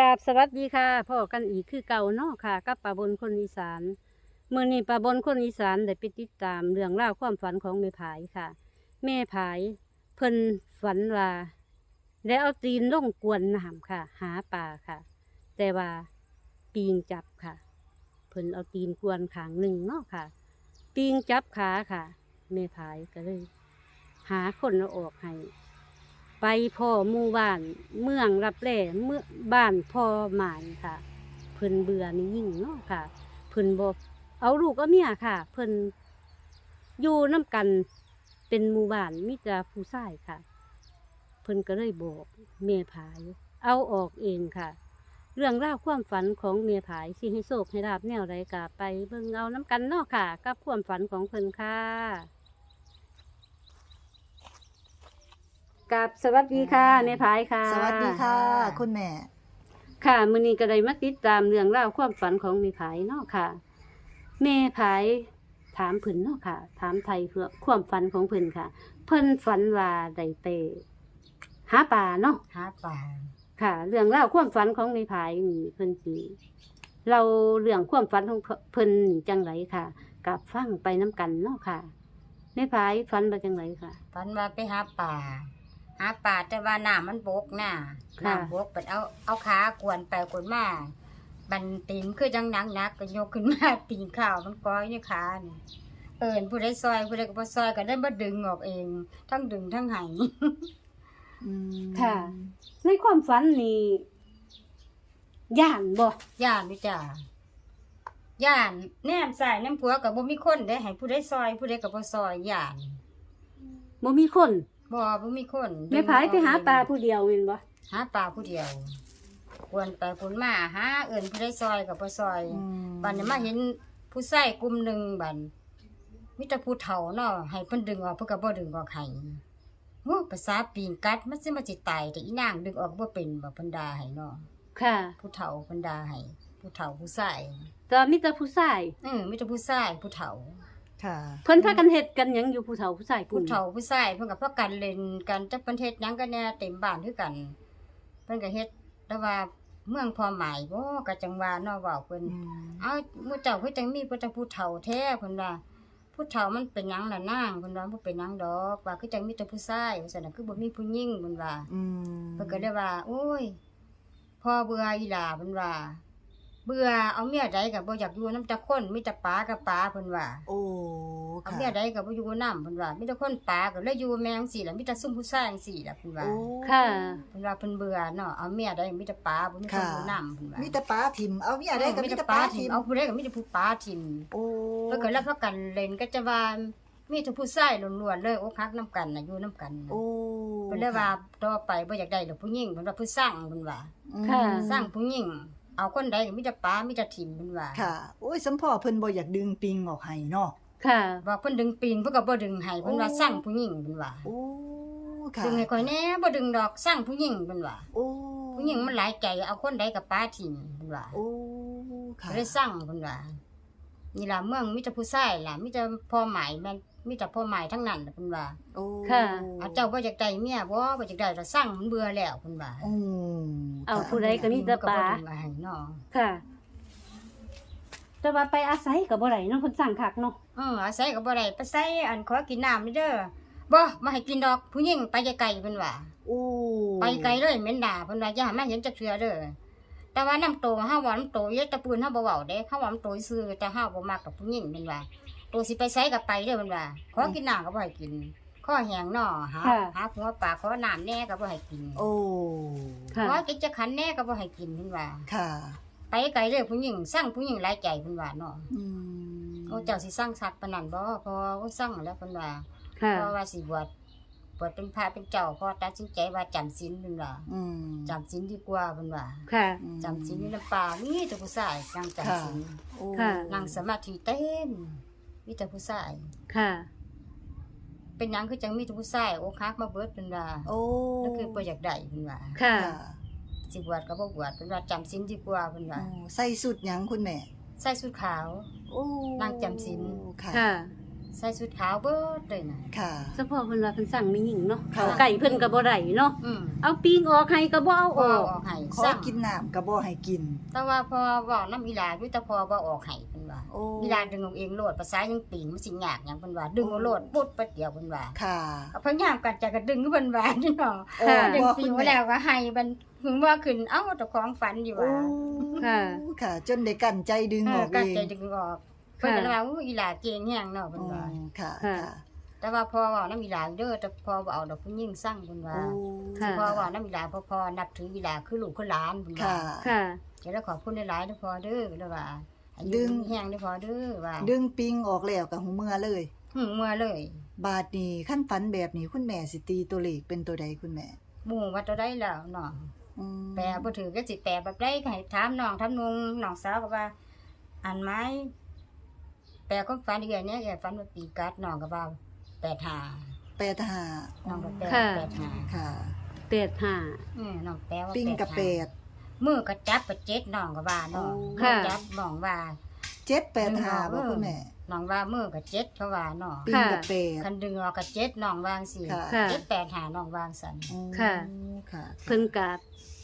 กราบสวัสดีค่ะพ่อกันอีกคือเก่าเนาะค่ะ กับป้าบนคนอีสานเมื่อนี้ป้าบนคนอีสานได้ไปติดตามเรื่องราวความฝันของแม่ผายค่ะ แม่ผายเพิ่นฝันว่าได้เอาตีนล่องกวนน้ำค่ะ หาปลาค่ะ แต่ว่าปีงจับค่ะ เพิ่นเอาตีนกวนขางหนึ่งเนาะค่ะ ปีงจับขาค่ะแม่ผายก็เลย หาคนเอาออกให้ ไปพ่อหมู่บ้านเมืองรับแร่เมื่อบ้านพ่อหมายค่ะ เพิ่นเบื่อนี่ยิ่งเนาะค่ะ เพิ่นบ่เอาลูกเอาเมียค่ะ เพิ่นอยู่น้ำกันเป็นหมู่บ้านมีแต่ผู้ชายค่ะ เพิ่นก็เลยบอกเมียผายเอาออกเองค่ะ เรื่องราวความฝันของเมียผายสิให้โศกให้ราบแนวใดกะไปเบิ่งเอาน้ำกันเนาะค่ะ กับความฝันของเพิ่นค่ะ กับสวัสดีค่ะเมียผายค่ะ สวัสดีค่ะ คุณแม่ ค่ะมื้อนี้ก็ได้มาติดตามเรื่องราวความฝันของแม่ผายเนาะค่ะแม่ผายถามเพิ่นเนาะค่ะ ถามไทยเพื่อความฝันของเพิ่นค่ะ เพิ่นฝันว่าได้ไปหาปลาเนาะหาปลาค่ะ เรื่องราวความฝันของแม่ผายนี่เพิ่นสิเราเรื่องความฝันของเพิ่นนี่จังไรค่ะกับฟังไปน้กันเนาะค่ะแม่ผายฝันไปจังไรค่ะฝันว่าไปหาป่า หาป่าแต่ว่าน้ำมันบกน่ะค่ะ น้ำบกไปเอาเอาขากวนไปกวนมาบันตีนคือจังหนักนักๆก็ยกขึ้นมาตีนข้าวมันก้อยในขานี่เอิญผู้ใดซอยผู้ใดก็บ่ซอยก็ได้มาดึงออกเอง ทั้งดึงทั้งไหอืมค่ะ ในความฝันนี่ย่านบ่ย่านวิจ้าย่านแนมใส่น้ำผัวกับบ่มีคนได้ให้ผู้ใดซอย ผู้ใดก็บ่ซอยย่านบ่มีคน บ่บ่มีคนแม่ผายไปหาปลาผู้เดียวแม่นบ่หาปลาผู้เดียวกวนไปกวนมาหาเอิญผู้ใดซอยกับบ่ซอยอืมบัดนี้มาเห็นผู้ชายกลุ่มหนึ่งบัดมีแต่ผู้เฒ่าเนาะให้เพิ่นดึงออกเพิ่นก็บ่ดึงออกให้โอ้ภาษาปีนกัดมันสิมาสิตายแต่อีนางดึงออกบ่เป็นบ่เพิ่นด่าให้เนาะค่ะ ผู้เฒ่าเพิ่นด่าให้ผู้เฒ่าผู้ชายแตอนมีแต่ผู้ชายเออมีแต่ผู้ชายผู้เฒ่า ค่ะเพิ่นพากันเฮ็ดกันหยังอยู่ผู้เฒ่าผู้ชายผู้เฒ่าผู้ชายเพิ่นก็พากันเล่นกันจักเพิ่นเฮ็ดหยังกันแน่เต็มบ้านคือกัน เพิ่นก็เฮ็ดแต่ว่าเมืองพอหมายบ่ก็จังว่าเนาะเว้าเพิ่นอืมเอาหมู่เจ้าคือจังมีผู้แต่ผู้เฒ่าแท้เพิ่นว่าผู้เฒ่ามันเป็นหยังล่ะนางเพิ่นว่าบ่เป็นหยังดอกว่าคือจังมีแต่ผู้ชายว่าซั่นน่ะคือบ่มีผู้หญิงเพิ่นว่าอืมเพิ่นก็เลยว่า โอ้ยพ่อเบื่ออีหล่าเพิ่นว่า เบื่อเอาเมียใดก็บ่อยากอยู่นำแต่คนมีแต่ปลากับปลาเพิ่นว่าโอ้เอาค่ะเมียใดก็บ่อยู่นำเพิ่นว่ามีแต่คนปลาก็เลยอยู่แม่จังซี่ล่ะมีแต่ซุ่มผู้ชายจังซี่ล่ะเพิ่นว่าโอ้ค่ะ เพิ่นว่าเพิ่นเบื่อเนาะเอาเมียใดมีแต่ปลาบ่มีคนอยู่นำเพิ่นว่ามีแต่ปลาถิ่มเอามีอะไรก็มีแต่ปลาถิ่มเอาผู้ใดก็มีแต่ผู้ปลาทิมโอ้เพิ่นก็แล้วพากันเล่นก็จะว่ามีแต่ผู้ชายล้วนๆเลยอกหักนํกันน่ะอยู่นํกันน่ะโอ้เพิ่นเลยว่าต่อไปบ่อยากได้ดอกผู้หญิงเพิ่นว่าผู้สร้างเพิ่นว่าอืมค่ะ สร้างผู้หญิง เอาคนใดก็มีแต่ปลามีแต่ทิมเพิ่นว่าค่ะ โอ้ยสมพ่อเพิ่นบ่อยากดึงปิงออกให้เนาะค่ะว่าเพิ่นดึงปีนเพิ่นก็บ่ดึงให้เพิ่นว่าโอ้สร้างผู้หญิงเพิ่นว่าโอ้ค่ะดึงให้ข่อยแหน่บ่ดึงดอกสร้างผู้หญิงเพิ่นว่าโอ้ผู้หญิงมันหลายใจเอาคนใดก็ปลาทิมเพิ่นว่าโอ้ค่ะก็เลยสร้างเพิ่นว่านี่ล่ะเมืองมีแต่ผู้ชายล่ะมีแต่พ่อหมายแม่น มีแต่พ่อหมายทั้งนั้นล่ะเพิ่นว่าโอ้ค่ะ เอาเจ้าบ่อยากได้เมียบ่บ่อยากได้เราสร้างมันเบื่อแล้วเพิ่นว่าโอ้เอาค่ะผู้ใดก็มีแต่ปลาก็บ่ดึงมาให้เนาะค่ะ แต่ว่าไปอาศัยกับบ่ได้เนาะเพิ่นสั่งคักเนาะเอออาศัยก็บ่ได้ไปใส่อันขอกินน้ำนี่เด้อบ่มาให้กินดอกผู้หญิงไปไกลๆเพิ่นว่า โอ้ ไปไกลเลยเหม็นด่าเพิ่นว่าอย่าให้มาเห็นจักเทื่อเด้อ แต่ว่าน้ำโตเฮาว่าน้ำโตเยอะแตะปืนเฮาบ่เว้าเด้เฮาว่าน้ำโตซื่อแต่เฮาบ่มักกับผู้หญิงเพิ่นว่าโตสิไปไสก็ไปเด้อเพิ่นว่าขอกินน้ำก็บ่ให้กินข้อแห้งเนาะหาหาหัวปลาขอน้ำแน่ก็บ่ให้กินโอ้ค่ะขอกินจะขันแน่ก็บ่ให้กินเพิ่นว่าค่ะ ไปไกลเลยผู้หญิงสร้างผู้หญิงหลายใจเพิ่นว่าเนาะอืมโอ้เจ้าสิสร้างสัตว์ปานนั้นบ่พอโอ้สร้างแล้วเพิ่นว่าค่ะเพราะว่าสิบวช บวชเป็นพระเป็นเจ้าพอตัดสินใจว่าจำศีลเพิ่นว่าอืมจำศีลดีกว่าเพิ่นว่าค่ะ อืมจำศีลนี่น้ำปลามีแต่ผู้ชายนั่งจำศีลโอ้ค่ะ นั่งสมาธิเต็มมีแต่ผู้ชายค่ะ เป็นหยังคือจังมีแต่ผู้ชายโอ้คักมาเบิดเพิ่นว่าโอ้นั่นคือบ่อยากได้เพิ่นว่าค่ะ ค่ะสิบวชก็บ่บวชเพิ่นว่าจำศีลดีกว่าเพิ่นว่าโอ้ใส่สุดหยังคุณแม่ใส่ชุดขาว โอ้นั่งจำศีล ค่ะ ค่ะ ใส่ชุดขาวเบิดเลยน่ะค่ะ เฉพาะเพิ่นว่าเพิ่นสั่งไม่หญิงเนาะค่ะเอาไก่เพิ่นก็บ่ได้เนาะอืมเอาปีงออกให้ก็บ่เอาอบ่อเอากออกให้ขอสั่งกินน้ำก็บ่ให้กิน แต่ว่าพอเว้าน้ำอีหลาอยู่แต่พอบ่ออกให้เพิ่นว่าโอ้อีหลาดึงเอาเองโลดภาษายังปีนมันสิยากหยังเพิ่นว่าดึงเอาโลดปุ๊ดไปเดียวเพิ่นว่าค่ะ เอาพยายามกันจะก็ดึงเพิ่นว่านี่เนาะโอ้ค่ะ ดึงบ่ปีคุณมาแม่แล้วก็ให้มันถึงว่าขึ้นเอ้าเจ้าของฝันอยู่โอ้ว่าค่ะ ค่ะ จนได้กั้นใจดึงเออออกก็เองใจดึงออก เพิ่นก็ว่าอู้อีหลาเก่งแฮงเนาะเพิ่นอ๋อว่าค่ะค่ะค่ะแต่ว่าพอเว้าน้ำอีหลาเด้อแต่พอบ่เอาดอกผู้หญิงสั่งเพิ่นว่าโอ้ค่ะ พอเว้าน้ำอีหลาพอพอนับถืออีหลาคือลูกคือหลานเพิ่นว่าค่ะ ค่ะจะได้ขอบคุณหลายๆเด้อพอเด้อเด้อว่าอายุดึงแฮงเด้อพอเด้อว่าดึงปิงออกแล้วกับหูเมื่อเลย หึเมื่อเลยบาดนี้ขั้นฝันแบบนี้คุณแม่สิตีตัวเลขเป็นตัวใดคุณแม่หมู่ว่าตัวได้แล้วเนาะ อืมแปลบ่ถือก็สิแปลแบบใดก็ให้ถามน้องถามนุงน้องสาวก็ว่า อันไม้ แปลความฝันอีกอย่างเนี้ยแกฝันว่าปีกัดน้องก็ว่าแปดหาแปดห้าน้องก็แปลค่ะ แปดหาค่ะเป็ดห้า อืมน้องแปลว่าปิงกับหาแปดมือก็จับไปเจ็ดน้องก็ว่าน้องค่ะมือจับน้องว่าเจ็ดแปดห้าดึงอบ่อกคุณแม่ น้องว่ามือก็เจ็ดเขาว่าน้องปิงกับแปด คันดึงออกก็เจ็ดน้องวางสิค่ะ ค่ะ เจ็ดแปดหาน้องวางสันอืมค่ะค่ะ เพิ่นก็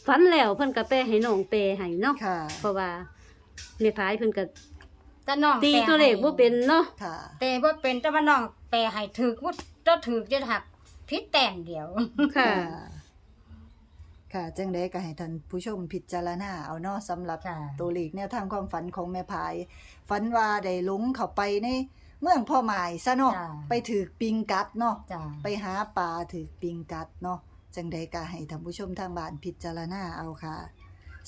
ฝันแล้วเพิ่นก็แปลให้น้องแปลให้เนาะค่ะ เพราะว่าแม่พายเพิ่นก็ แต่น้องตีแปตัวเลขบ่เป็นเนาะค่ะ แต่บ่เป็นแต่ว่าน้องแปลให้ถูกว่าจะถูกจะหักพิษแต้มเดียว ค่ะ ค่ะจังไดก็ให้ท่านผู้ชมพิจารณาเอาเนาะสำหรับค่ะ ตัวเลขแนวทางความฝันของแม่พาย ฝันว่าได้หลงเข้าไปในเมืองพ่อหมายซะเนาะจ้ะไปถือปิงกัดเนาะ จ้าไปหาปลาถือปิงกัดเนาะจังใดก็ให้ท่านผู้ชมทางบ้านพิจารณาเอาค่ะ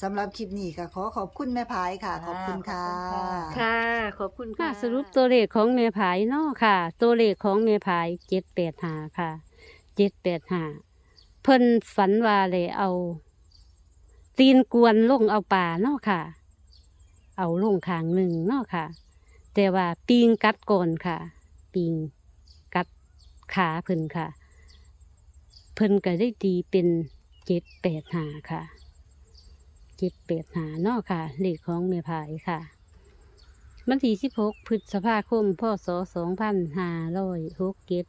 สำหรับคลิปนี้ก็ขอขอบคุณแม่พายค่ะ ขอบคุณค่ะ ค่ะ ขอบคุณค่ะ สรุปตัวเลขของเมผายเนาะค่ะ ตัวเลขของเมผายเจ็ดแปดหาค่ะเจ็ดแปดหาเพิ่นฝันว่าเลยเอา ตีนกวนลงเอาป่าเนาะค่ะ เอาลงขางหนึ่งเนาะค่ะ แต่ว่าปีงกัดก่อนค่ะปีงกัดขาเพิ่นค่ะ เพิ่นก็ได้ตีเป็นเจ็ดแปดหาค่ะเจ็ดแปดหาเนาะค่ะเลขของเมพายค่ะวันที่สิบหกพฤษภาคมพศสองพันห้าร้อยหกเจ็ด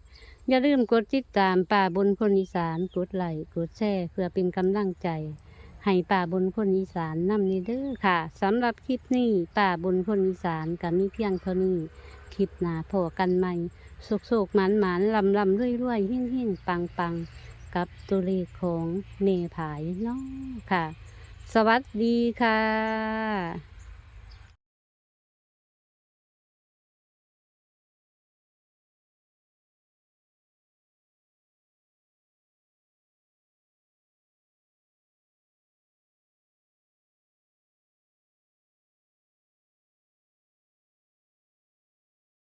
อย่าลืมกดติดตามป่าบนคนอีสานกดไลค์กดแชร์เพื่อเป็นกำลังใจ ให้ป่าบนคนอีสานนำนี้เด้อค่ะสำหรับคลิปนี้ป่าบนคนอีสานก็มีเพียงเท่านี้คลิปหน้าพอกันใหม่โศกๆหมานหมานลำลำๆรวยหิ่งหิ่งปังปังกับตัวเลขของเมผายเนาะค่ะ สวัสดีค่ะ